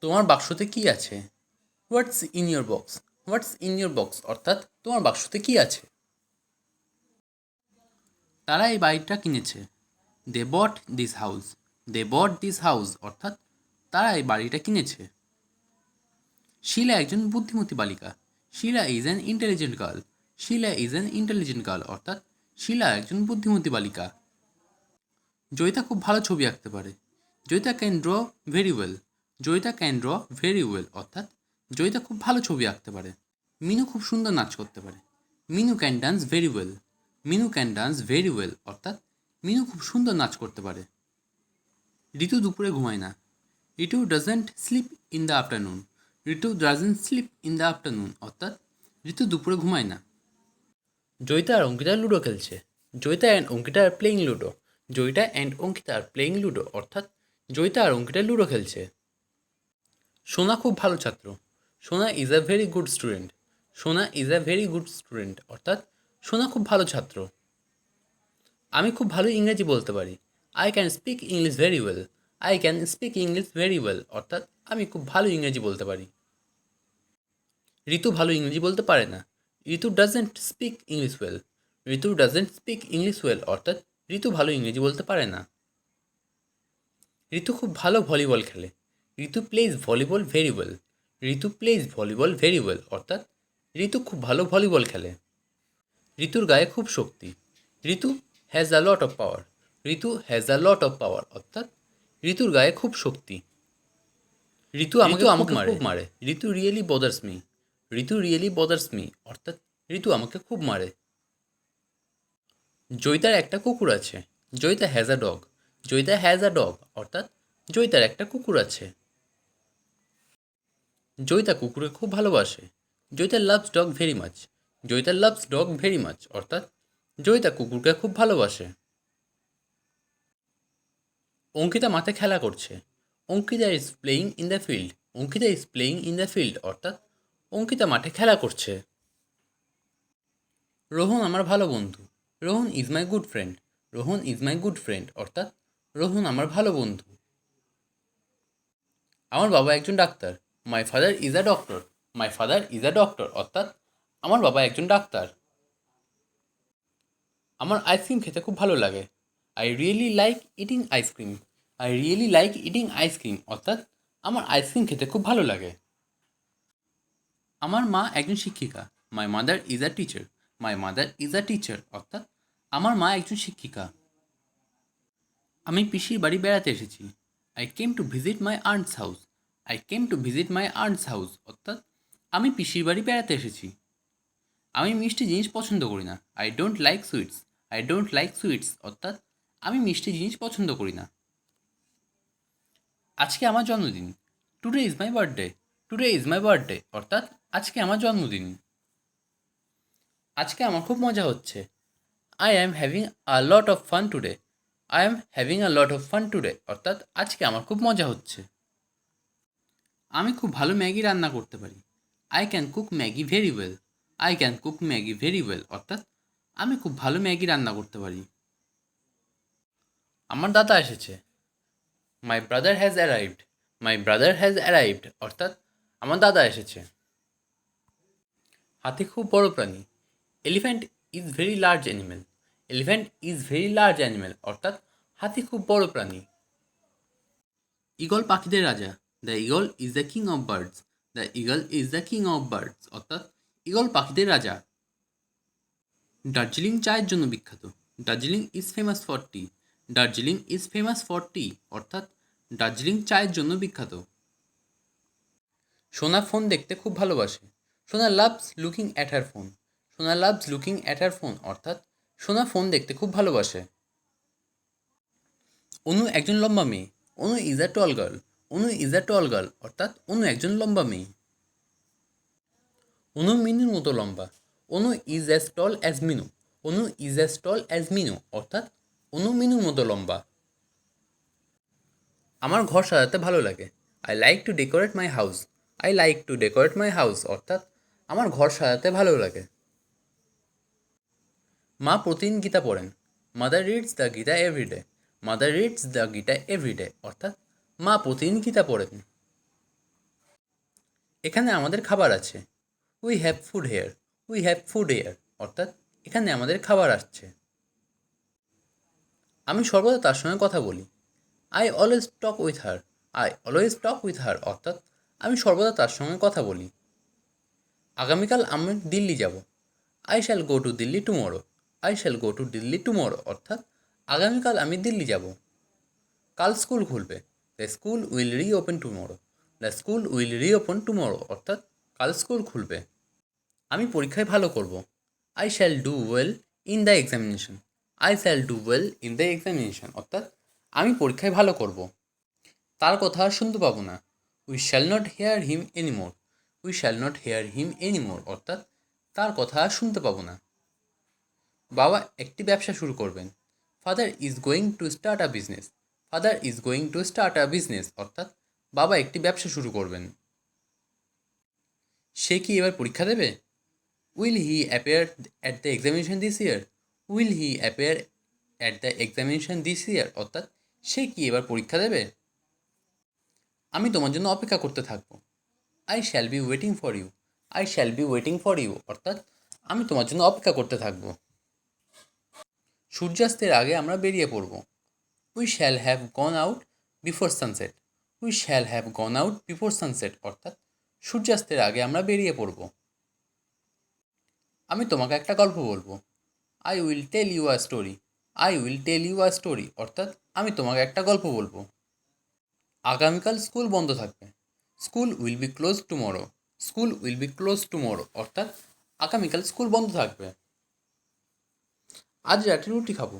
তোমার বাক্সতে কি আছে? What's in your box what's in your box অর্থাৎ তোমার বাক্সতে কি আছে? তারা এই বাড়িটা কিনেছে। They bought this house they bought this house অর্থাৎ তারা এই বাড়িটা কিনেছে। শিলা একজন বুদ্ধিমতী বালিকা। Sheela is an intelligent girl Sheela is an intelligent girl অর্থাৎ শিলা একজন বুদ্ধিমতী বালিকা। জয়িতা খুব ভালো ছবি আঁকতে পারে। Joyita can draw very well Joyita can draw very well অর্থাৎ জয়িতা খুব ভালো ছবি আঁকতে পারে। মিনু খুব সুন্দর নাচ করতে পারে। Minu can dance very well Minu can dance very well অর্থাৎ মিনু খুব সুন্দর নাচ করতে পারে। ঋতু দুপুরে ঘুমায় না। Ritu doesn't sleep in the afternoon Ritu doesn't sleep in the afternoon অর্থাৎ ঋতু দুপুরে ঘুমায় না। জয়িতা আর অঙ্কিতা লুডো খেলছে। Joyita and Ankita are playing ludo Joyita and Ankita are playing ludo অর্থাৎ জয়িতা আর অঙ্কিতা লুডো খেলছে। সোনা খুব ভালো ছাত্র। Sona is a very good student Sona is a very good student অর্থাৎ সোনা খুব ভালো ছাত্র। আমি খুব ভালো ইংরেজি বলতে পারি। I can speak English very well I can speak English very well অর্থাৎ আমি খুব ভালো ইংরেজি বলতে পারি। ঋতু ভালো ইংরেজি বলতে পারে না। Ritu doesn't speak English well Ritu doesn't speak English well অর্থাৎ ঋতু ভালো ইংরেজি বলতে পারে না। ঋতু খুব ভালো ভলিবল খেলে। Ritu plays volleyball very well Ritu plays volleyball very well অর্থাৎ ঋতু খুব ভালো ভলিবল খেলে। ঋতুর গায়ে খুব শক্তি। Ritu has a lot of power Ritu has a lot of power অর্থাৎ ঋতুর গায়ে খুব শক্তি। ঋতু আমাকে আমাকে মারে। মারে। Ritu really bothers me Ritu really bothers me অর্থাৎ ঋতু আমাকে খুব মারে। জয়িতার একটা কুকুর আছে। Joyita has a dog Joyita has a dog অর্থাৎ জয়িতার একটা কুকুর আছে। জয়িতা কুকুরকে খুব ভালোবাসে। Joyita loves dog very much Joyita loves dog very much অর্থাৎ জয়িতা কুকুরকে খুব ভালোবাসে। অঙ্কিতা মাঠে খেলা করছে। Ankita is playing in the field Ankita is playing in the field অর্থাৎ অঙ্কিতা মাঠে খেলা করছে। রোহন আমার ভালো বন্ধু। Rohan is my good friend Rohan is my good friend অর্থাৎ রোহন আমার ভালো বন্ধু। আমার বাবা একজন doctor. My father is a doctor my father is a doctor অর্থাৎ, আমার বাবা একজন ডাক্তার। আমার আইসক্রিম খেতে খুব ভালো লাগে। I really like eating ice cream I really like eating ice cream অর্থাৎ, আমার আইসক্রিম খেতে খুব ভালো লাগে। আমার মা একজন শিক্ষিকা। My mother is a teacher my mother is a teacher অর্থাৎ, আমার মা একজন শিক্ষিকা। আমি পিসির বাড়ি বেড়াতে এসেছি। I came to visit my aunt's house I came to visit my aunt's house অর্থাৎ, আমি পিসির বাড়ি বেড়াতে এসেছি। আমি মিষ্টি জিনিস পছন্দ করি না। I don't like sweets I don't like sweets অর্থাৎ, আমি মিষ্টি জিনিস পছন্দ করি না। আজকে আমার জন্মদিন। Today is my birthday today is my birthday অর্থাৎ, আজকে আমার জন্মদিন। আজকে আমার খুব মজা হচ্ছে। I am having a lot of fun today I am having a lot of fun today অর্থাৎ, আজকে আমার খুব মজা হচ্ছে। আমি খুব ভালো ম্যাগি রান্না করতে পারি। I can cook Maggi very well I can cook Maggi very well অর্থাৎ আমি খুব ভালো ম্যাগি রান্না করতে পারি। আমার দাদা এসেছে। My brother has arrived my brother has arrived অর্থাৎ আমার দাদা এসেছে। হাতি খুব বড় প্রাণী। Elephant is very large animal elephant is very large animal অর্থাৎ হাতি খুব বড় প্রাণী। ইগল পাখিদের রাজা। The eagle is the king of birds the eagle is the king of birds অর্থাৎ ইগল পাখিদের রাজা। দার্জিলিং চায়ের জন্য বিখ্যাত। Darjeeling is famous for tea Darjeeling is famous for tea অর্থাৎ দার্জিলিং চায়ের জন্য বিখ্যাত। সোনা ফোন দেখতে খুব ভালোবাসে। Sona loves looking at her phone Sona loves looking at her phone অর্থাৎ সোনা ফোন দেখতে খুব ভালোবাসে। অনু একজন লম্বা মেয়ে। Anu is a tall girl Anu is a tall girl অর্থাৎ অনু একজন লম্বা মেয়ে। অনু মিনুর মতো লম্বা। Anu is as tall as Minu Anu is as tall as Minu অর্থাৎ অনু মিনুর মতো লম্বা। আমার ঘর সাজাতে ভালো লাগে। I like to decorate my house I like to decorate my house অর্থাৎ আমার ঘর সাজাতে ভালো লাগে। মা প্রতিদিন গীতা পড়েন। Mother reads the Gita everyday mother reads the Gita everyday অর্থাৎ মা প্রতিদিন গীতা পড়েন। এখানে আমাদের খাবার আছে। We have food here we have food here অর্থাৎ এখানে আমাদের খাবার আসছে। আমি সর্বদা তার সঙ্গে কথা বলি। I always talk with her I always talk with her অর্থাৎ আমি সর্বদা তার সঙ্গে কথা বলি। আগামীকাল আমি দিল্লি যাব। I shall go to Delhi tomorrow I shall go to Delhi tomorrow অর্থাৎ আগামীকাল আমি দিল্লি যাব। কাল স্কুল খুলবে। The school will reopen tomorrow the school will reopen tomorrow অর্থাৎ কাল স্কুল খুলবে। আমি পরীক্ষায় ভালো করব। I shall do well in the examination I shall do well in the examination অর্থাৎ আমি পরীক্ষায় ভালো করব। তার কথা শুনতে পাবো না। We shall not hear him anymore we shall not hear him anymore অর্থাৎ তার কথা শুনতে পাবো না। বাবা একটি ব্যবসা শুরু করবেন। Father is going to start a business father is going to start a business, অর্থাৎ বাবা একটি ব্যবসা শুরু করবেন। সে কি এবার পরীক্ষা দেবে? Will he appear at the examination this year? Will he appear at the examination this year? অর্থাৎ সে কি এবার পরীক্ষা দেবে? আমি তোমার জন্য অপেক্ষা করতে থাকব। I shall be waiting for you. I shall be waiting for you, অর্থাৎ আমি তোমার জন্য অপেক্ষা করতে থাকব। সূর্যাস্তের আগে আমরা বেরিয়ে পড়ব। We shall have gone out before sunset we shall have gone out before sunset অর্থাৎ সূর্যাস্তের আগে আমরা বেরিয়ে পড়ব। আমি তোমাকে একটা গল্প বলব। I will tell you a story I will tell you a story অর্থাৎ আমি তোমাকে একটা গল্প বলব। আগামীকাল স্কুল বন্ধ থাকবে। School will be close tomorrow school will be close tomorrow অর্থাৎ আগামীকাল স্কুল বন্ধ থাকবে। আজ রাতে রুটি খাব।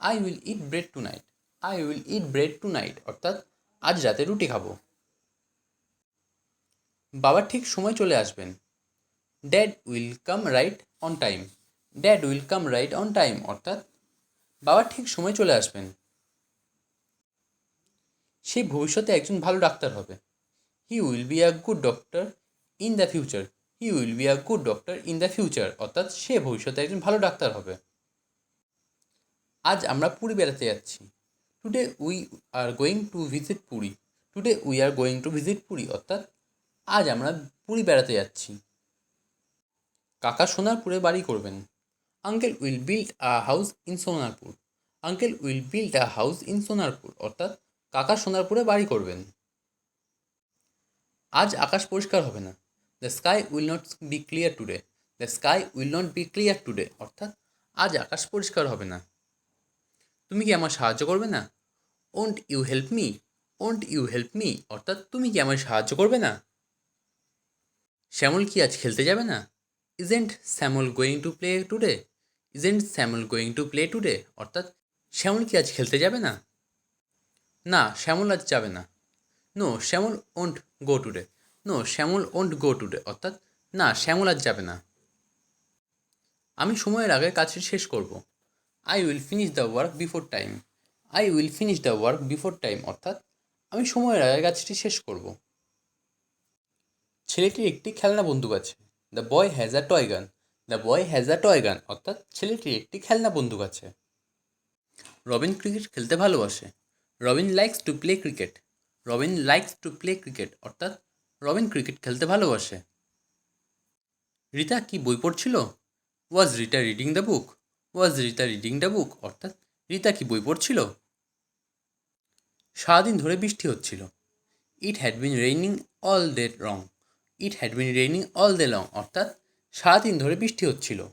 I will eat bread tonight I will eat bread tonight অর্থাৎ আজ রাতে রুটি খাব। বাবা ঠিক সময় চলে আসবেন। Dad will come right on time dad will come right on time অর্থাৎ বাবা ঠিক সময় চলে আসবেন। সে ভবিষ্যতে একজন ভালো ডাক্তার হবে। He will be a good doctor in the future he will be a good doctor in the future অর্থাৎ সে ভবিষ্যতে একজন ভালো ডাক্তার হবে। আজ আমরা পুরী বেড়াতে যাচ্ছি। Today we are going to visit Puri today we are going to visit Puri অর্থাৎ আজ আমরা পুরী বেড়াতে যাচ্ছি। কাকা সোনারপুরে বাড়ি করবেন। Uncle will build a house in Sonarpur uncle will build a house in Sonarpur অর্থাৎ কাকা সোনারপুরে বাড়ি করবেন। আজ আকাশ পরিষ্কার হবে না। The sky will not be clear today the sky will not be clear today অর্থাৎ আজ আকাশ পরিষ্কার হবে না। তুমি কি আমার সাহায্য করবে না? Won't you help me won't you help me অর্থাৎ তুমি কি আমার সাহায্য করবে না? শ্যামল কি আজ খেলতে যাবে না? Isn't Shyamal going to play today isn't Shyamal going to play today অর্থাৎ শ্যামল কি আজ খেলতে যাবে না? না, শ্যামল আজ যাবে না। No Shyamal won't go today no Shyamal won't go today অর্থাৎ না, শ্যামল আজ যাবে না। আমি সময়ের আগে কাজটি শেষ করব। I will finish the work before time I will finish the work before time অর্থাৎ আমি সময়ের আগে কাজটি শেষ করব। ছেলেটির একটি খেলনা বন্দুক আছে। The boy has a toy gun the boy has a toy gun অর্থাৎ ছেলেটির একটি খেলনা বন্দুক আছে। রবিন ক্রিকেট খেলতে ভালোবাসে। Robin likes to play cricket Robin likes to play cricket অর্থাৎ রবিন ক্রিকেট খেলতে ভালোবাসে। রিতা কি বই পড়ছিল? Was Rita reading the book was Rita reading the book অর্থাৎ রিতা কি বই পড়ছিল? সারাদিন ধরে বৃষ্টি হচ্ছিল। It had been raining all day wrong it had been raining all day long অর্থাৎ সারাদিন ধরে বৃষ্টি হচ্ছিল।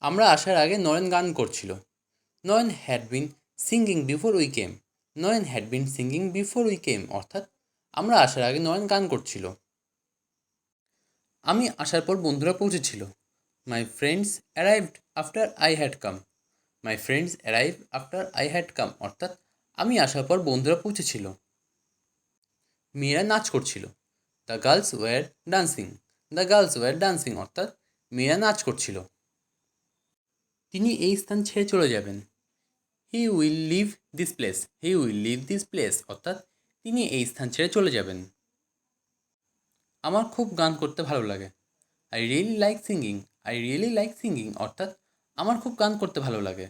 আমরা আসার আগে নয়ন গান করছিল। Nayan had been singing before we came Nayan had been singing before we came অর্থাৎ আমরা আসার আগে নয়ন গান করছিল। আমি আসার পর বন্ধুরা পৌঁছেছিল। My friends arrived after I had come my friends arrive after I had come অর্থাৎ আমি আসার পর বন্ধুরা পৌঁছেছিল। মেয়েরা নাচ করছিল। The girls were dancing the girls were dancing অর্থাৎ মেয়েরা নাচ করছিল। তিনি এই স্থান ছেড়ে চলে যাবেন। He will leave this place he will leave this place অর্থাৎ তিনি এই স্থান ছেড়ে চলে যাবেন। আমার খুব গান করতে ভালো লাগে। I really like singing I really like singing অর্থাৎ আমার খুব গান করতে ভালো লাগে।